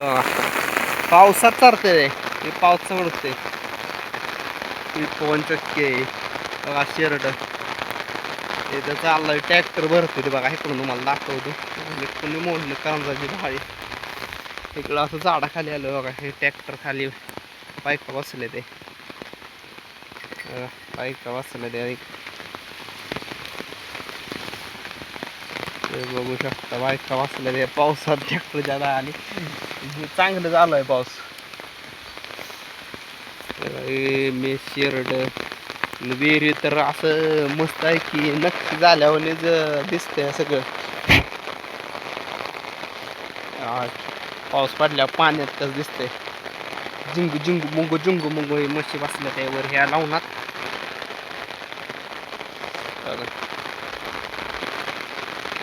हा. पावसात चालतंय हे पाऊस उडते ती पवन चक्की आहे बघा हे तर चाललंय. ट्रॅक्टर भरतोय ते बघा इकडून तुम्हाला दाखवतो. म्हणजे कोणी मोडलं कांजाची भाळी इकडं असं झाडाखाली आलं बघा हे ट्रॅक्टर खाली बायका बसले ते बघा, बायका बसले ते बघू शकता बायका बसल्या पावसात ट्रॅक्टर ज्यादा आणि चांगलं चालू आहे पाऊस. मी शेरड विहिरी तर असं मस्त आहे की नक्की झाल्यावरच दिसतंय सगळं. पाऊस पडल्यावर पाण्यात कसं दिसतंय. जिंगू जिंगू मुंगू जिंगू मुंगू हे म्हशी बसल्या त्यावर ह्या लावणार.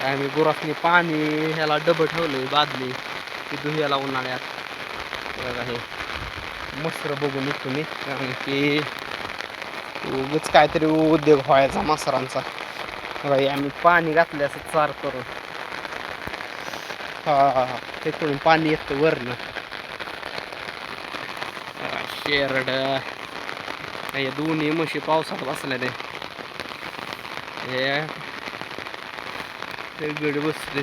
आम्ही गुरासनी पाणी ह्याला डबं ठेवले बादली ती धुयाला उन्हाळ्यात बघा हे. मसर बघून येतो मी. कारण की उगच काहीतरी उद्योग व्हायचा मसरांचा बघा हे आम्ही पाणी घातले असं चार करून. हा हा हा तिकडून पाणी येतं वरनं. बघा, शेरड. हे दोन्ही म्हशी पावसात बसल्या ते. हे ते गड बसले.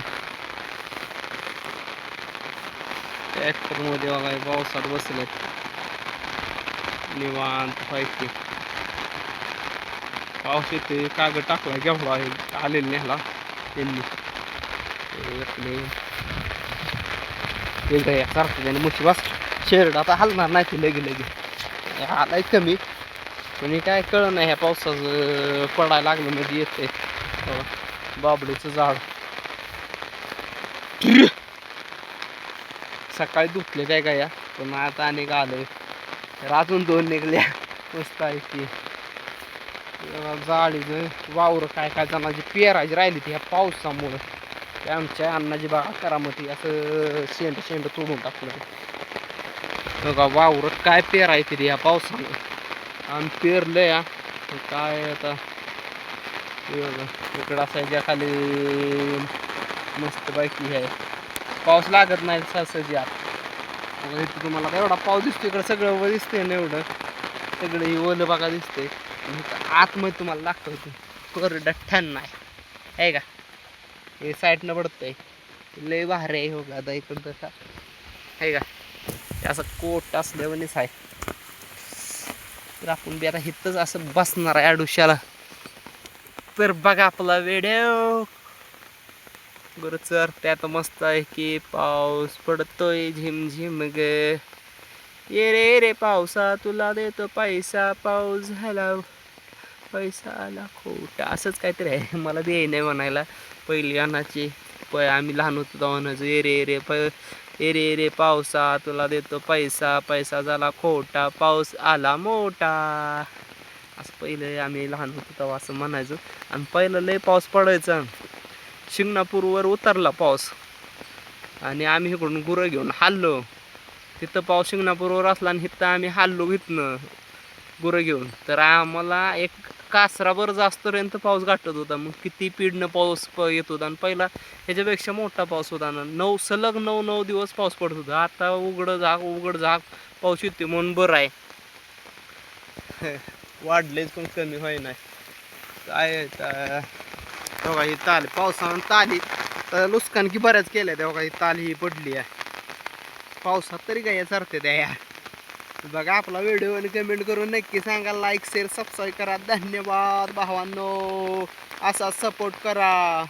ट्रॅक्टरमध्ये बघा पावसात बसले. निवांत पाहिजे पाऊस येते कागद टाकला केवढा आहे? आलेला नेहला त्यांनी. सारखं त्याने मुशी बस. शेरड आता हलणार नाही ते लगे लगे. आलाय कमी. पण काय कळ नाही ह्या पावसाचं पडायला लागलं मध्ये येते. बाबडीचं झाड. सकाळी धुतले काय काय या पण आता अनेक आलं तर अजून दोन निघल्या. मस्त आहे की जाळीचं वावर काय काय जणांची पेरायची राहिली ती ह्या पावसामुळं. ते आमच्या अन्नाची बागा करामती असं शेंड शेंड तोडून टाकलं. बघा वावर काय पेरायची ती ह्या पावसामुळं. आम्ही पेरलं या काय आता? बघा, इकडं असायच्या खाली मस्त बाकी आहे पाऊस लागत नाही सहसाची आत. मग इथं तुम्हाला एवढा पाऊस दिसतो इकडं सगळं वर दिसतंय ना एवढं. सगळं ही ओलं बघा दिसते आतमध्ये तुम्हाला दाखवतो कोरडं ठण नाही. आहे का? हे साईडनं पडतंय लय भारी आहे हो गादा इकडं तसा. आहे का? हे असं कोट असल्यावानीच आहे तर आपण बी आता इथंच असं बसणार आहे आडुशाला. तर बघा आपला वेड्या बरं चर त्यात मस्त आहे की पाऊस पडतोय झिम झिम ग. ये रे रे पावसा तुला देतो पैसा पाऊस झाला पैसा आला खोटा. असंच काहीतरी आहे. मला बी नाही म्हणायला. पहिली अन्नाची प आम्ही लहान होतो तेव्हाच ये रे रे प ये रे रे पावसा तुला देतो पैसा पैसा झाला खोटा पाऊस आला मोठा. असं पहिलं आम्ही लहान होतो तेव्हा असं म्हणायचो. आणि पहिलं लय पाऊस पडायचा. शिंगणापूरवर उतरला पाऊस. आणि आम्ही इकडून गुरं घेऊन हाललो. तिथं पाऊस शिंगणापूरवर असला आणि इथं आम्ही हाललो इथनं गुरं घेऊन. तर आम्हाला एक कासराभर जास्तपर्यंत पाऊस गाठत होता. मग किती पिढनं पाऊस प येत होता. आणि पहिला ह्याच्यापेक्षा मोठा पाऊस होता. ना नऊ सलग नऊ नऊ दिवस पाऊस पडत होता. आता उघडं झाक उघड झाक पाऊस येते म्हणून बरं आहे. वाढलेच पण कमी होय नाही काय आहे तेव्हा ही ताल पावसानं ताली तर नुकसान की बऱ्याच केल्या तेव्हा ही ताल ही पडली आहे. पावसात तरी काय चरते द्या या. बघा आपला व्हिडिओ आणि कमेंट करून नक्की सांगा लाईक शेअर सबस्क्राईब करा. धन्यवाद भावांनो. असा सपोर्ट करा.